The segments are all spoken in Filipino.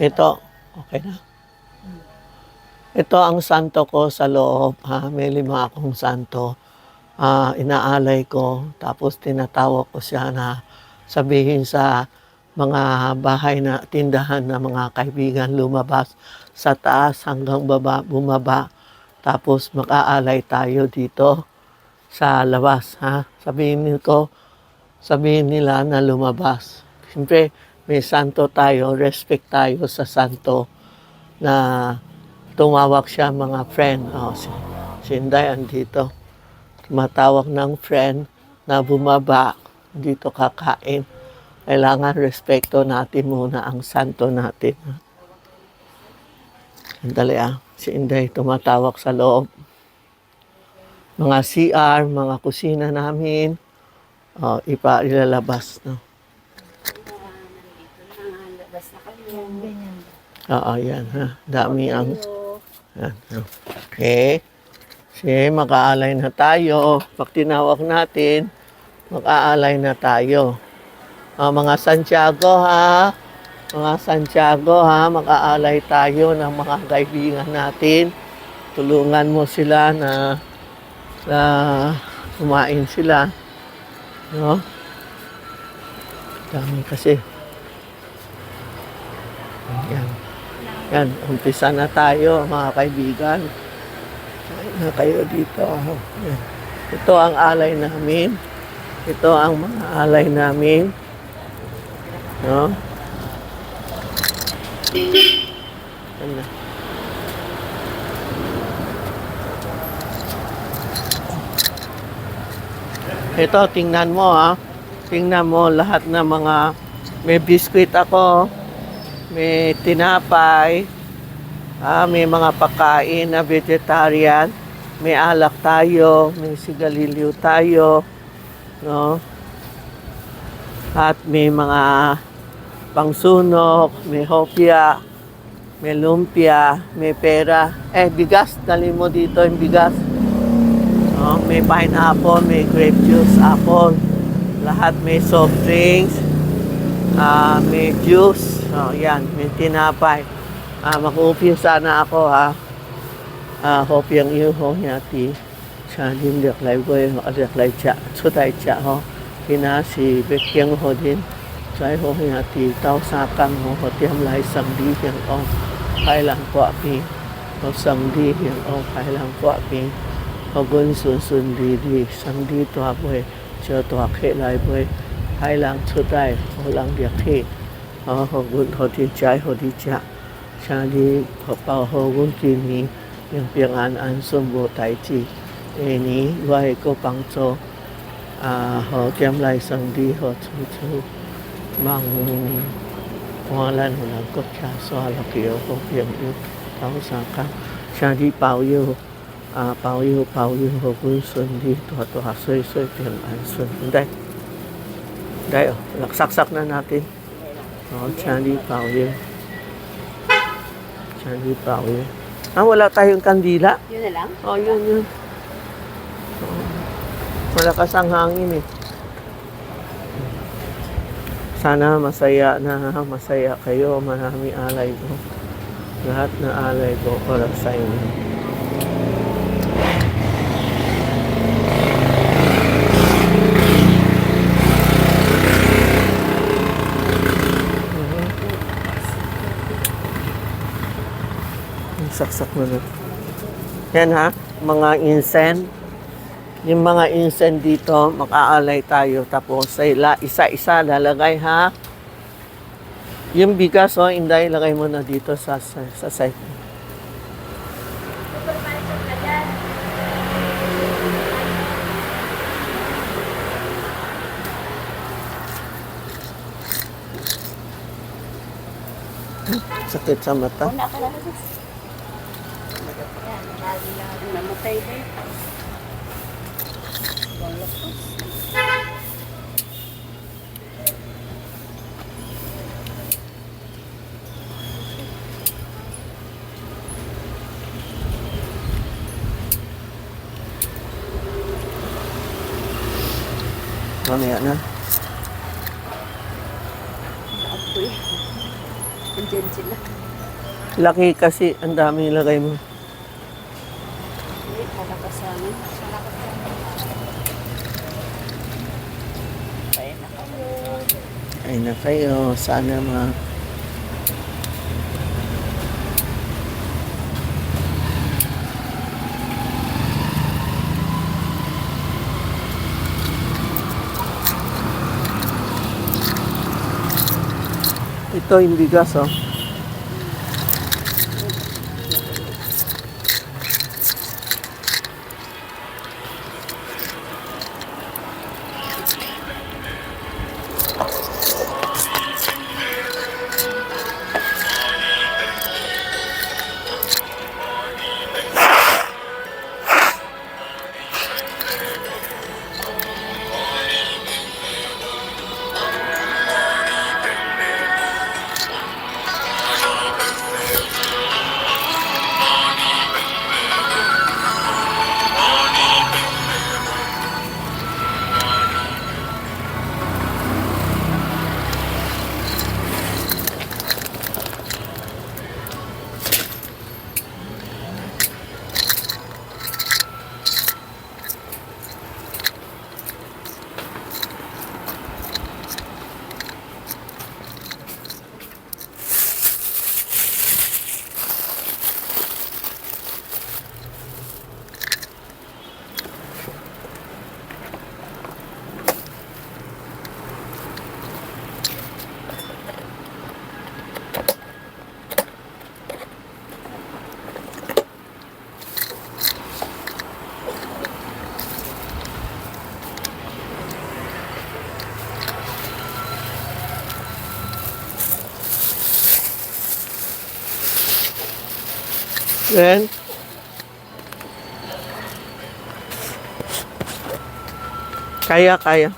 Ito, okay na. Ito ang santo ko sa loob. Ha? May lima akong santo. Ah, inaalay ko. Tapos tinatawag ko siya na sabihin sa mga bahay na tindahan na mga kaibigan lumabas sa taas hanggang baba, bumaba. Tapos mag-aalay tayo dito sa labas. Ha? Sabihin ko, sabihin nila na lumabas. Siyempre, may santo tayo, respect tayo sa santo na tumawag siya mga friend. Oh, si, si Inday andito. Tumatawag ng friend na bumaba, dito kakain. Kailangan respeto natin muna ang santo natin. Sandali ah, si Inday tumatawag sa loob. Mga CR, mga kusina namin, oh, ipa ilalabas. No? Labas na kami. Ganyan. Oo, yan ha. Dami ang... Yan. no. Okay. Sige, mag-aalay na tayo. Pag tinawag natin, mag-aalay na tayo. Ah, mga Santiago ha. Mga Santiago ha, mag-aalay tayo ng mga kaibigan natin. Tulungan mo sila na na kumain sila. No? Dami kasi. Yan. Yan, umpisa na tayo mga kaibigan. Kain na kayo dito. Ito ang alay namin. Ito ang mga alay namin. No? Na. Ito, tingnan mo ha. Tingnan mo lahat ng mga may biskwit ako, may tinapay, ah, may mga pagkain na vegetarian, may alak tayo, may sigalilyo tayo, no? At may mga pangsunok, may hopya, may lumpia, may pera. Eh, bigas, dali mo dito yung bigas. No? May pineapple, may grape juice, apple. Lahat may soft drinks, ah may juice. So, yan, may tinapay. Ah, makuupyo sana ako ha. Ah, hope yung iyo ho niya ti. Siya din liak lai ko yung liak lai cha. Su tai cha ho. Kina si Bek Kiang ho din. Sai ho niya ti tao sa kang ho ho tiyam lai sang di yang ong. Kai lang po api. Ho sang di yang ong kai lang po api. Ho gun sun sun di di sang di to ha boy. Cho to ha khe lai boy. Kai lang su tai ho lang dek khe. Liak thi. Ho ho gun ho ti chai ho di cha. ชาลีขอเป่าโฮกุนจีนี้ยังเปียงอันอันสมบูรณ์ไตจีเอนี้ไว้ก็ปังโจอ่าหอแก้มลายสังดีหอชูชูมังหัวลันหัวหลังก็ชาซอลเกียวก็เพียงอยู่ท้องสังกัชาดีเป่าอยู่อ่าเป่าอยู่เป่าอยู่หอกุนส่วนดีตัวตัวสวยสวยเพียงอันส่วนได้ได้หรอหลักซักซักๆนะนาตินอ๋อ Oh, Charlie Powell. Charlie Powell. Ah, wala tayong kandila? Yun na lang? Oh, yun, yun. Oh. Malakas ang hangin eh. Sana masaya na, masaya kayo. Marami alay ko. Lahat na alay ko para sa inyo. Saksak na na. Yan ha, mga incense. Yung mga incense dito, makaalay tayo. Tapos isa-isa lalagay ha. Yung bigas, oh, inday, lagay mo na dito sa, sa, sa side. Sakit sa mata. Wala. Yan, lagi namatay din. Wala ko. Mamaya na. Apoy. Andyan sila. Laki kasi, ang dami ilagay mo. Ano. Malakas ano. Kaya na kayo. Ay na kayo, sana ma... Ito yung bigas, oh. Then, kaya, kaya.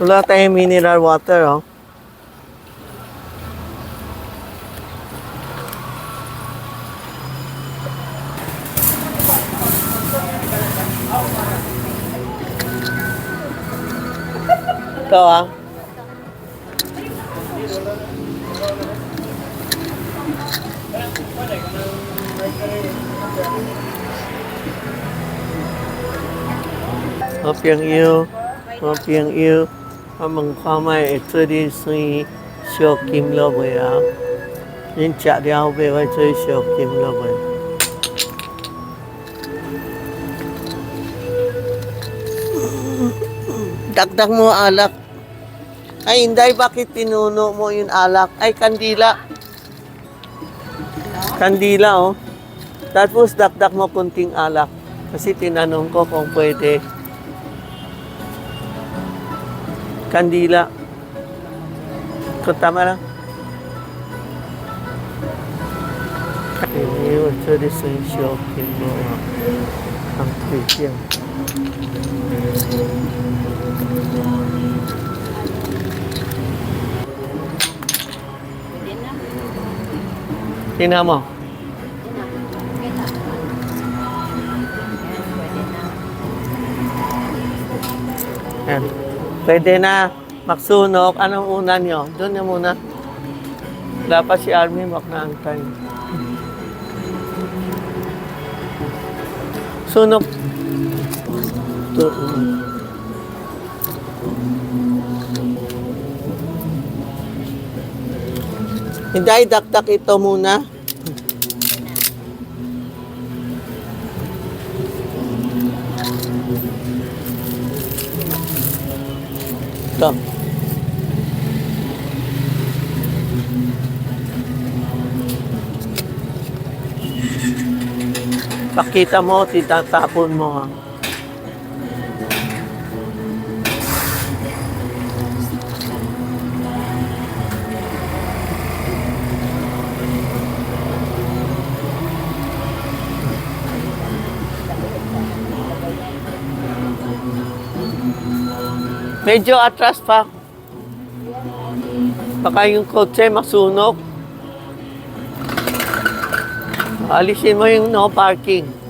Wala tayong mineral water, oh. Ikaw ah. Hope yang yêu, hope yang yêu. Hôm mừng khoa mai ở chơi đi suy siêu kim lô bồi á. Nên chạy đi ao về vai chơi siêu kim lô bồi. Dakdak mo alak Ay, hindi. Bakit pinuno mo yung alak? Ay, kandila. Kandila, oh. Tapos, dagdag mo kunting alak. Kasi tinanong ko kung pwede. Kandila. Kung tama lang. Ito di sa shopping mo. Ang tweet yan. Pwede Tingnan mo. Na. Pwede na. Magsunog. Anong una nyo? Doon na muna. Pa si Army, wag na antay. Sunog. Doon. Hindi, dakdak ito muna. Ito. Pakita mo, titatapon mo. ha. Medyo atras pa. Baka yung kotse masunog. Alisin mo yung no parking.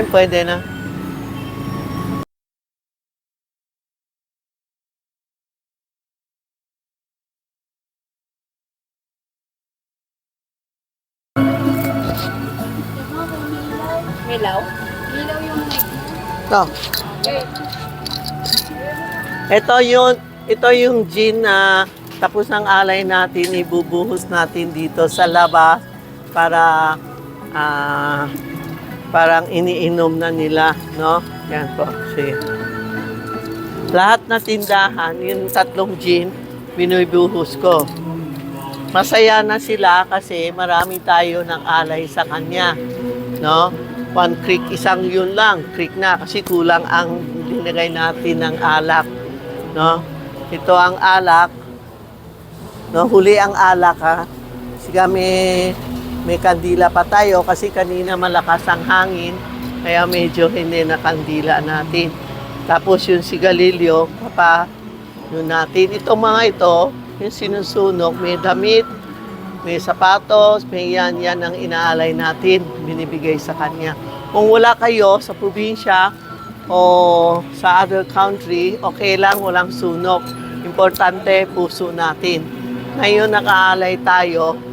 Then, pwede na. Hello? Hello yung mic. No. Ito yung ito yung gin na tapos ng alay natin, ibubuhos natin dito sa labas para ah, parang iniinom na nila, no? Yan po. Sige. Lahat na tindahan, yung tatlong gin, binubuhos ko. Masaya na sila kasi marami tayo ng alay sa kanya, no? One creek, isang yun lang, creek na kasi kulang ang linagay natin ng alak, no? Ito ang alak, no? Huli ang alak ha. Kasi kami may kandila pa tayo kasi kanina malakas ang hangin, kaya medyo hindi na kandila natin. Tapos yung sigalilyo, papa, yun natin. Itong mga ito, yung sinusunog, may damit, may sapatos, may yan, yan ang inaalay natin, binibigay sa kanya. Kung wala kayo sa probinsya o sa other country, okay lang, walang sunog. Importante, puso natin. Ngayon, nakaalay tayo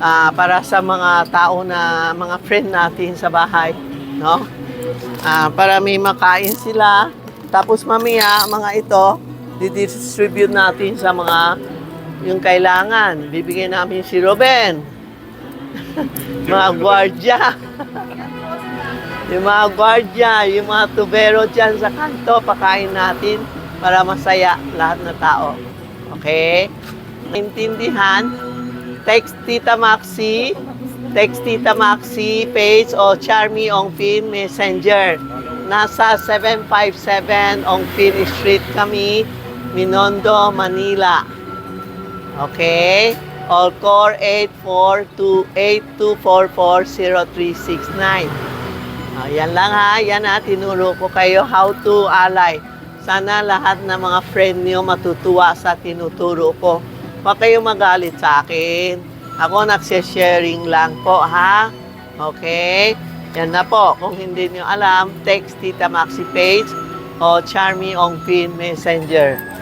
ah, para sa mga tao na, mga friend natin sa bahay, no? Ah, para may makain sila. Tapos mamaya, mga ito, didistribute natin sa mga yung kailangan. Bibigyan namin si Ruben. mga gwardya. yung mga gwardya, yung mga tubero dyan sa kanto, pakain natin para masaya lahat na tao. Okay? Naintindihan? Text Tita Maxi, text Tita Maxi page o Charmy Ongpin Messenger. Nasa 757 Ongpin Street kami, Minondo, Manila. Okay? All core 84282440369. Ah, yan lang ha, yan ha, tinuro ko kayo how to alay. Sana lahat ng mga friend niyo matutuwa sa tinuturo ko. Huwag kayong magalit sa akin. Ako nagsisharing lang po ha. Okay? Yan na po. Kung hindi niyo alam, text Tita Maxi page o Charmy Ongpin Messenger.